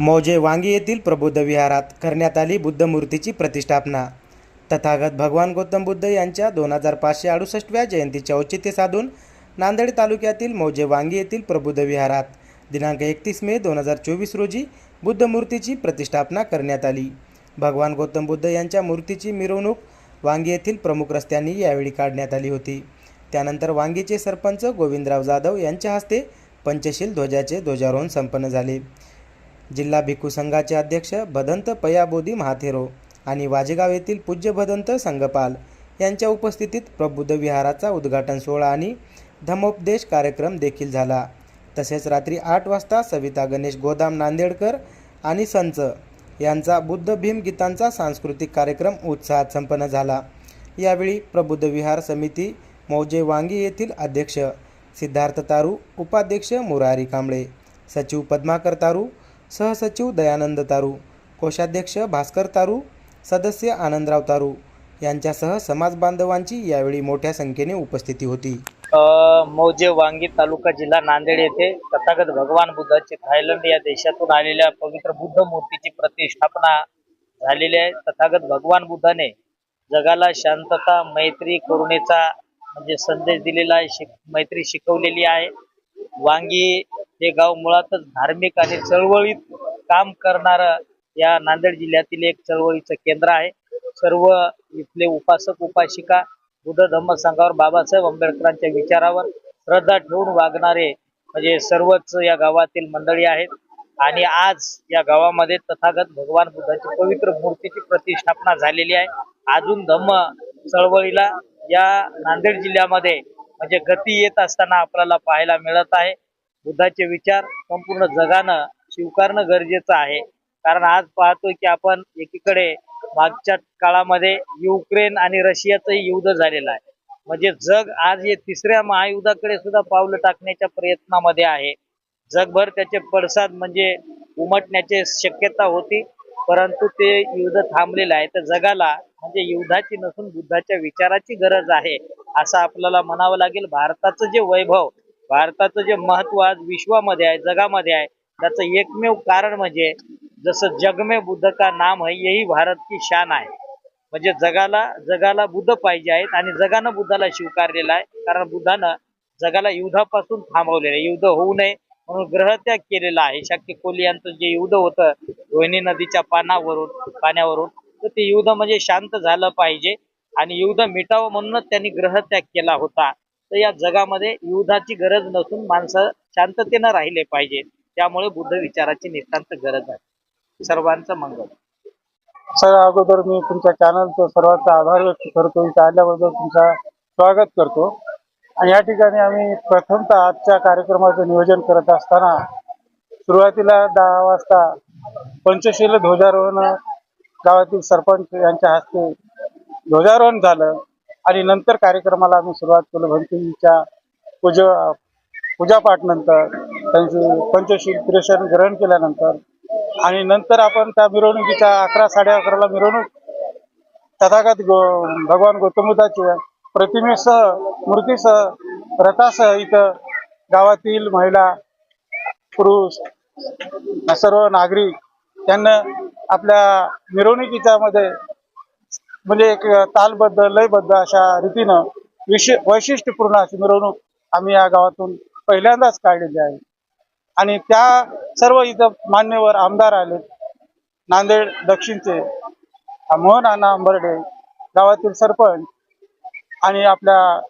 मौजे वांगी येथील प्रबुद्ध विहारात करण्यात आली बुद्धमूर्तीची प्रतिष्ठापना. तथागत भगवान गौतम बुद्ध यांच्या दोन हजार पाचशे अडुसष्टव्या जयंतीचे औचित्य साधून नांदेड तालुक्यातील मौजे वांगी येथील प्रबुद्ध विहारात दिनांक एकतीस मे दोन हजार चोवीस रोजी बुद्धमूर्तीची प्रतिष्ठापना करण्यात आली. भगवान गौतम बुद्ध यांच्या मूर्तीची मिरवणूक वांगी येथील प्रमुख रस्त्यांनी यावेळी काढण्यात आली होती. त्यानंतर वांगीचे सरपंच गोविंदराव जाधव यांच्या हस्ते पंचशील ध्वजाचे ध्वजारोहण संपन्न झाले. जिल्हा भिक्खू संघाचे अध्यक्ष भदंत पयाबोधी महाथेरो आणि वाजेगाव येथील पूज्य भदंत संघपाल यांच्या उपस्थितीत प्रबुद्ध विहाराचा उद्घाटन सोहळा आणि धमोपदेश कार्यक्रम देखील झाला. तसेच रात्री आठ वाजता सविता गणेश गोदाम नांदेडकर आणि संच यांचा बुद्ध भीम गीतांचा सांस्कृतिक कार्यक्रम उत्साहात संपन्न झाला. यावेळी प्रबुद्ध विहार समिती मौजे वांगी येथील अध्यक्ष सिद्धार्थ तारू उपाध्यक्ष मुरारी कांबळे सचिव पद्माकर तारू सहसचिव दयानंद तारू कोषाध्यक्ष भास्कर तारू सदस्य आनंदराव तारू यांच्यासह समाज बांधवांची यावेळी मोठ्या संख्येने उपस्थिती होती. मौजे वांगी तालुका जिल्हा नांदेड येथे तथागत भगवान बुद्धाचे थायलंड या देशातून आलेल्या पवित्र बुद्ध मूर्तीची प्रतिष्ठापना झालेली आहे. तथागत भगवान बुद्धाने जगाला शांतता मैत्री करुणेचा म्हणजे संदेश दिलेला आहे शिक मैत्री शिकवलेली आहे. वांगी हे गाव मुळातच धार्मिक आणि चळवळीत काम करणार या नांदेड जिल्ह्यातील एक चळवळीचं केंद्र आहे. सर्व इथले उपासक उपासिका बुद्ध धम्म संघावर बाबासाहेब आंबेडकरांच्या विचारावर श्रद्धा ठेवून वागणारे म्हणजे सर्वच या गावातील मंडळी आहेत. आणि आज या गावामध्ये तथागत भगवान बुद्धाची पवित्र मूर्तीची प्रतिष्ठापना झालेली आहे. अजून धम्म चळवळीला या नांदेड जिल्ह्यामध्ये म्हणजे गती येत असताना आपल्याला पाहायला मिळत आहे. बुद्धाचे विचार संपूर्ण जगानं स्वीकारणं गरजेचं आहे. कारण आज पाहतोय की आपण एकीकडे मागच्या काळामध्ये युक्रेन आणि रशियाचंही युद्ध झालेलं आहे. म्हणजे जग आज हे तिसऱ्या महायुद्धाकडे सुद्धा पावलं टाकण्याच्या प्रयत्नामध्ये आहे. जगभर त्याचे पडसाद म्हणजे उमटण्याची शक्यता होती परंतु ते युद्ध थांबलेलं आहे. तर जगाला म्हणजे युद्धाची नसून बुद्धाच्या विचाराची गरज आहे असं आपल्याला म्हणावं लागेल. भारताचं जे वैभव भारताचं जे महत्त्व आज विश्वामध्ये आहे जगामध्ये आहे त्याचं एकमेव कारण म्हणजे जसं जग में बुद्ध का नाम है यही भारत की शान आहे. म्हणजे जगाला जगाला बुद्ध पाहिजे आहेत आणि जगानं बुद्धाला स्वीकारलेला आहे. कारण बुद्धानं जगाला युद्धापासून थांबवलेलं आहे. युद्ध होऊ नये म्हणून ग्रहत्याग केलेला आहे. शक्य कोली यांचं जे युद्ध होतं रोहिणी नदीच्या पानावरून पाण्यावरून तर ते युद्ध म्हणजे शांत झालं पाहिजे आणि युद्ध मिटावं म्हणूनच त्यांनी ग्रहत्याग केला होता. तर या जगामध्ये युद्धाची गरज नसून माणसं शांततेनं राहिले पाहिजे. त्यामुळे बुद्ध विचाराची नितांत गरज आहे. सर्वांचं मंगल. सर अगोदर मी तुमच्या चॅनलचं सर्वांचा आभार व्यक्त करतो. इथं आल्याबद्दल तुमचा स्वागत करतो. आणि या ठिकाणी आम्ही प्रथमतः आजच्या कार्यक्रमाचं नियोजन करत असताना सुरुवातीला दहा वाजता पंचशील ध्वजारोहण गावातील सरपंच यांच्या हस्ते ध्वजारोहण झालं. आणि नंतर कार्यक्रमाला आम्ही सुरुवात केलं. भंतीच्या पूजा पूजापाठ नंतर त्यांची पंचशील प्रेषण ग्रहण केल्यानंतर आणि नंतर आपण त्या मिरवणुकीच्या अकरा साडे अकराला मिरवणूक तथागत गो भगवान गौतमबुद्धाच्या प्रतिमेसह मूर्तीसह रथासह इथं गावातील महिला पुरुष सर्व नागरिक त्यांना आपल्या मिरवणुकीच्या मध्ये म्हणजे एक तालबद्ध लयबद्ध अशा रीतीनं विशे वैशिष्ट्यपूर्ण अशी मिरवणूक आम्ही या गावातून पहिल्यांदाच काढलेली आहे. आणि त्या सर्व इथं मान्यवर आमदार आले नांदेड दक्षिणचे मोहन अण्णा आंबर्डे गावातील सरपंच आणि आपल्या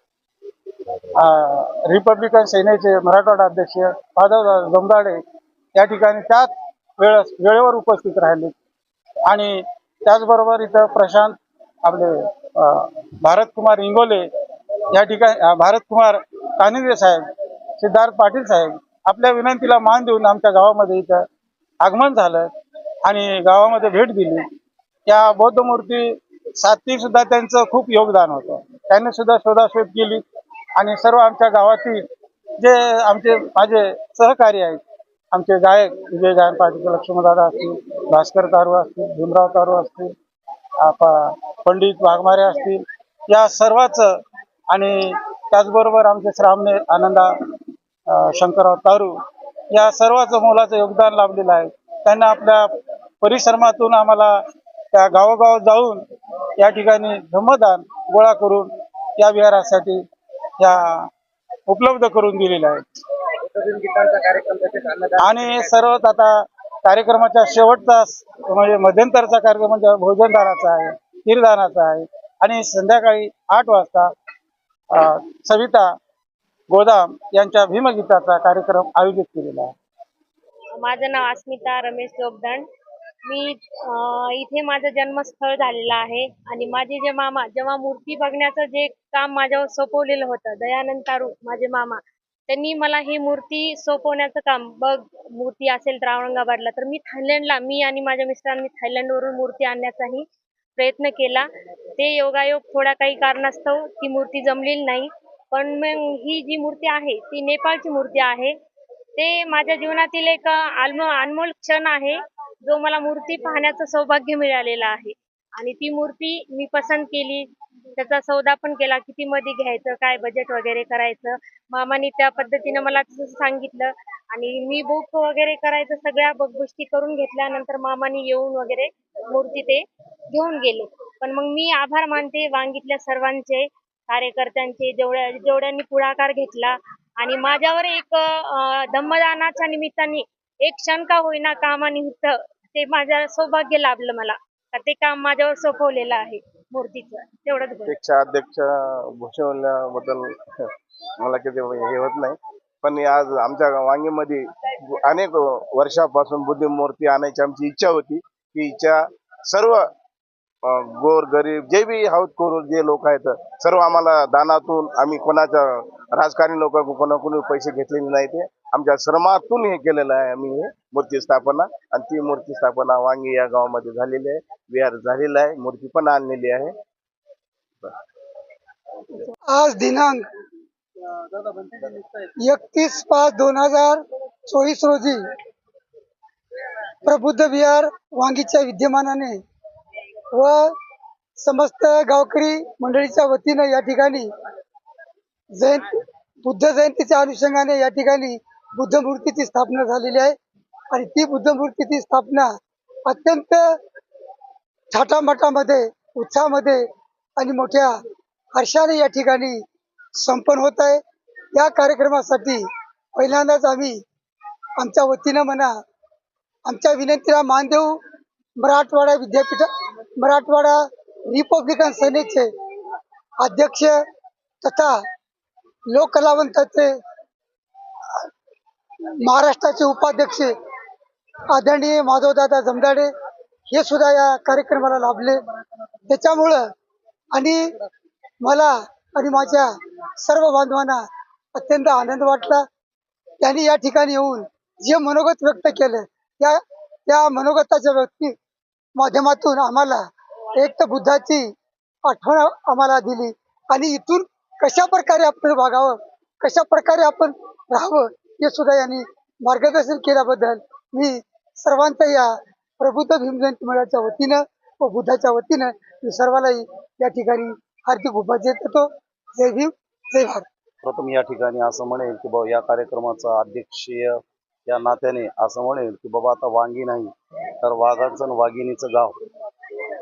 रिपब्लिकन सेनेचे मराठवाडा अध्यक्ष माधव जमदाडे या ठिकाणी त्याच वेळ वेळेवर उपस्थित राहिले. आणि त्याचबरोबर इथं प्रशांत आपले भारत भारतकुमार इंगोले या ठिकाणी भारत कुमार कानिदे साहेब सिद्धार्थ पाटील साहेब आपल्या विनंतीला मान देऊन आमच्या गावामध्ये इथं आगमन झालं आणि गावामध्ये भेट दिली. त्या बौद्ध मूर्ती साथी सुद्धा त्यांचं खूप योगदान होतं. त्यांनी सुद्धा शोधाशोध केली आणि सर्व आमच्या गावातील जे आमचे माझे सहकारी आहेत आमचे गायक विजय गायन पाटील लक्ष्मणदादा असतील भास्कर तारू असतील भीमराव तारू असतील पंडित वाघमारे असतील या सर्वाच आणि त्याचबरोबर आमचे श्रामणे आनंदा शंकरराव तारू या सर्वांचं मोलाचं योगदान लाभलेलं आहे. त्यांना आपल्या परिश्रमातून आम्हाला त्या गावोगाव जाऊन या ठिकाणी धम्मदान गोळा करून या विहारासाठी या उपलब्ध करून दिलेल्या आहेत आणि सर्वच आता कार्यक्रमाच्या शेवटचा म्हणजे मध्यंतरचा कार्यक्रम म्हणजे भोजनदानाचा आहे खीरदानाचा आहे. आणि संध्याकाळी आठ वाजता सविता गोदाम यांच्या भीमगीताचा कार्यक्रम आयोजित केलेला आहे. माझं नाव अस्मिता रमेश जोगदंड मी इथे माझं जन्मस्थळ झालेलं आहे. आणि माझे जे मामा जेव्हा मूर्ती बघण्याचं जे काम माझ्यावर सोपवलेलं होतं दयानंद तारू माझे मामा त्यांनी मला ही मूर्ती सोपवण्याचं काम बघ मूर्ती असेल तर औरंगाबादला तर मी थायलंडला मी आणि माझ्या मिस्टरांनी थायलंडवरून मूर्ती आणण्याचाही प्रयत्न केला. ते योगायोग थोड्या काही कारणास्तव ती मूर्ती जमलेली नाही. पण मग ही जी मूर्ती आहे ती नेपाळची मूर्ती आहे. ते माझ्या जीवनातील एक अल्म अनमोल क्षण आहे जो मला मूर्ती पाहण्याचं सौभाग्य मिळालेलं आहे. आणि ती मूर्ती मी पसंत केली. त्याचा सौदा पण केला. किती मध्ये घ्यायचं काय बजेट वगैरे करायचं. मामाने त्या पद्धतीनं मला तसं सांगितलं. आणि मी बुक वगैरे करायचं सगळ्या गोष्टी करून घेतल्यानंतर मामाने येऊन वगैरे मूर्ती ते घेऊन गेले. पण मग मी आभार मानते वांगीतल्या सर्वांचे कार्यकर्त्यांचे जेवढ्या जेवढ्यांनी पुढाकार घेतला. आणि माझ्यावर एक धम्मदानाच्या निमित्ताने एक क्षण का होईना कामानिमित्त ते माझ्या सौभाग्य लाभलं मला. ते काम माझ्यावर सोपवलेलं आहे. मूर्तीचं. तेवढंच बोल अध्यक्ष अध्यक्ष मला किती हे होत नाही. पण आज आमच्या वांगीमध्ये अनेक वर्षापासून बुद्धिमूर्ती आणायची आमची इच्छा होती. की इच्छा सर्व गोर गरीब जे बी हाऊत करून जे लोक आहेत सर्व आम्हाला दानातून आम्ही कोणाच्या राजकारणी लोक कोणाकडून पैसे घेतलेले नाही ते आमच्या श्रमातून हे केलेलं आहे आम्ही हे मूर्ती स्थापना. आणि ती मूर्ती स्थापना वांगी या गावामध्ये झालेली आहे. विहार झालेला आहे. मूर्ती पण आणलेली आहे. आज दिनांक एकतीस पाच दोन हजार चोवीस रोजी प्रबुद्ध विहार वांगीच्या विद्यमानाने व समस्त गावकरी मंडळीच्या वतीनं या ठिकाणी जयंती बुद्ध जयंतीच्या अनुषंगाने या ठिकाणी बुद्ध मूर्तीची स्थापना झालेली आहे. आणि ती बुद्ध मूर्तीची स्थापना अत्यंत थाटामाटामध्ये उत्साहामध्ये आणि मोठ्या हर्षाने या ठिकाणी संपन्न होत आहे. या कार्यक्रमासाठी पहिल्यांदाच आम्ही आमच्या वतीनं म्हणा आमच्या विनंतीला मान देऊ. मराठवाडा विद्यापीठ मराठवाडा रिपब्लिकन सेनेचे अध्यक्ष तथा लोककलावंताचे महाराष्ट्राचे उपाध्यक्ष आदरणीय माधवदादा जमदाडे हे सुद्धा या कार्यक्रमाला लाभले. त्याच्यामुळं आणि मला आणि माझ्या सर्व बांधवांना अत्यंत आनंद वाटला. त्यांनी या ठिकाणी येऊन जे मनोगत व्यक्त केलं त्या त्या मनोगताच्या व्यक्ती माध्यमातून आम्हाला एक तर बुद्धाची आठवण आम्हाला दिली. आणि इथून कशा प्रकारे आपण वागावं कशा प्रकारे आपण राहावं हे सुद्धा यांनी मार्गदर्शन केल्याबद्दल मी सर्वांच्या या प्रबुद्ध भीम जयंती मेळ्याच्या वतीनं व बुद्धाच्या वतीनं मी सर्वांनाही या ठिकाणी हार्दिक उपाध्याय देतो. जय भीम जय भारत. प्रथम या ठिकाणी असं म्हणेल की बाबा या कार्यक्रमाचा अध्यक्षीय या नात्याने असं म्हणेल की बाबा आता वांगी नाही तर वाघाचं आणि वाघिणीचं गाव.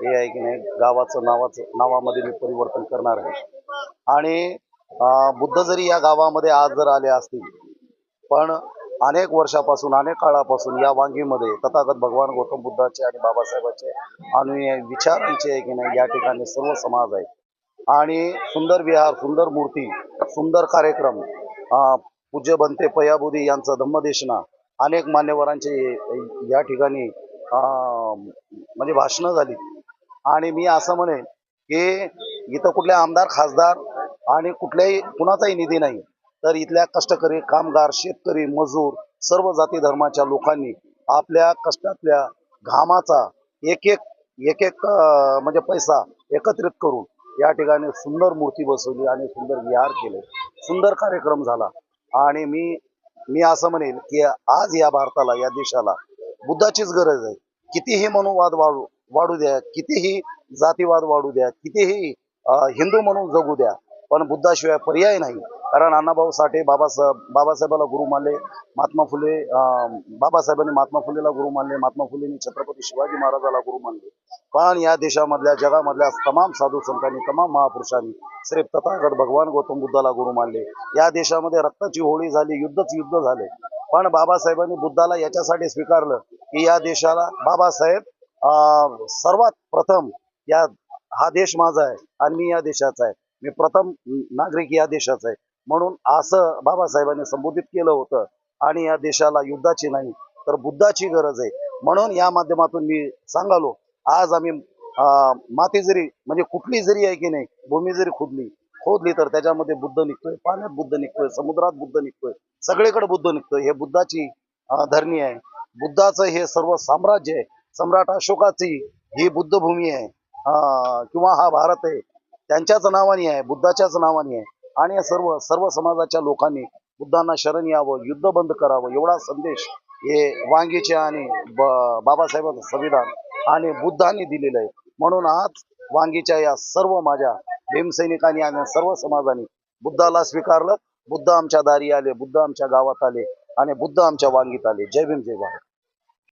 हे आहे की नाही गावाचं नावाचं नावामध्ये मी परिवर्तन करणार आहे. आणि बुद्ध जरी या गावामध्ये आज जर आले असतील पण अनेक वर्षापासून अनेक काळापासून या वांगीमध्ये तथागत भगवान गौतम बुद्धाचे आणि बाबासाहेबांचे अनुयायी विचारांचे आहे की नाही या ठिकाणी सर्व समाज आहे. आणि सुंदर विहार सुंदर मूर्ती सुंदर कार्यक्रम अं, पूज्य बनते पयाबुदी यांचं धम्मदेशना अनेक मान्यवरांचे या ठिकाणी अं, म्हणजे भाषणं झाली. आणि मी असं म्हणेन की इथं कुठले आमदार खासदार आणि कुठल्याही कुणाचाही निधी नाही. तर इथल्या कष्टकरी कामगार शेतकरी मजूर सर्व जाती धर्माच्या लोकांनी आपल्या कष्टातल्या घामाचा एक एक एक एक म्हणजे पैसा एकत्रित करून या ठिकाणी सुंदर मूर्ती बसवली आणि सुंदर विहार केले. सुंदर कार्यक्रम झाला. आणि मी मी असं म्हणेल की आज या भारताला या देशाला बुद्धाचीच गरज आहे. कितीही मनोवाद वाढू वाढू द्या कितीही जातीवाद वाढू द्या कितीही हिंदू म्हणून जगू द्या पण बुद्धाशिवाय पर्याय नाही. कारण अण्णाभाऊ साठे बाबासाहेब बाबासाहेबाला गुरु मानले. महात्मा फुले अं, बाबासाहेबांनी महात्मा फुलेला गुरु मानले. महात्मा फुलेंनी छत्रपती शिवाजी महाराजाला गुरु मानले. पण या देशामधल्या जगामधल्या तमाम साधू संतांनी तमाम महापुरुषांनी श्री तथागत भगवान गौतम बुद्धाला गुरु मानले. या देशामध्ये रक्ताची होळी झाली युद्धच युद्ध झाले. पण बाबासाहेबांनी बुद्धाला याच्यासाठी स्वीकारलं की या देशाला बाबासाहेब अं, सर्वात प्रथम या हा देश माझा आहे आणि मी या देशाचा आहे. मी प्रथम नागरिक या देशाचा आहे. म्हणून असं बाबासाहेबांनी संबोधित केलं होतं. आणि या देशाला युद्धाची नाही तर बुद्धाची गरज आहे. म्हणून या माध्यमातून मी सांगालो आज आम्ही अं, माती जरी म्हणजे कुठली जरी आहे की नाही भूमी जरी खोदली खोदली तर त्याच्यामध्ये बुद्ध निघतोय पाण्यात बुद्ध निघतोय समुद्रात बुद्ध निघतोय सगळीकडे बुद्ध निघतोय. हे बुद्धाची धरणी आहे. बुद्धाचं हे सर्व साम्राज्य आहे. सम्राट अशोकाची ही बुद्धभूमी आहे. अं, किंवा हा भारत आहे. त्यांच्याच नावाने आहे बुद्धाच्याच नावाने आहे. आणि या सर्व सर्व समाजाच्या लोकांनी बुद्धांना शरण यावं युद्ध बंद करावं एवढा संदेश हे वांगीचे आणि ब- बाबासाहेबांचं संविधान आणि बुद्धांनी दिलेलं आहे. म्हणून आज वांगीच्या या सर्व माझ्या भीमसैनिकांनी आणि सर्व समाजाने बुद्धाला स्वीकारलं. बुद्ध आमच्या दारी आले बुद्ध आमच्या गावात आले आणि बुद्ध आमच्या वांगीत आले. जय भीम जय भारत.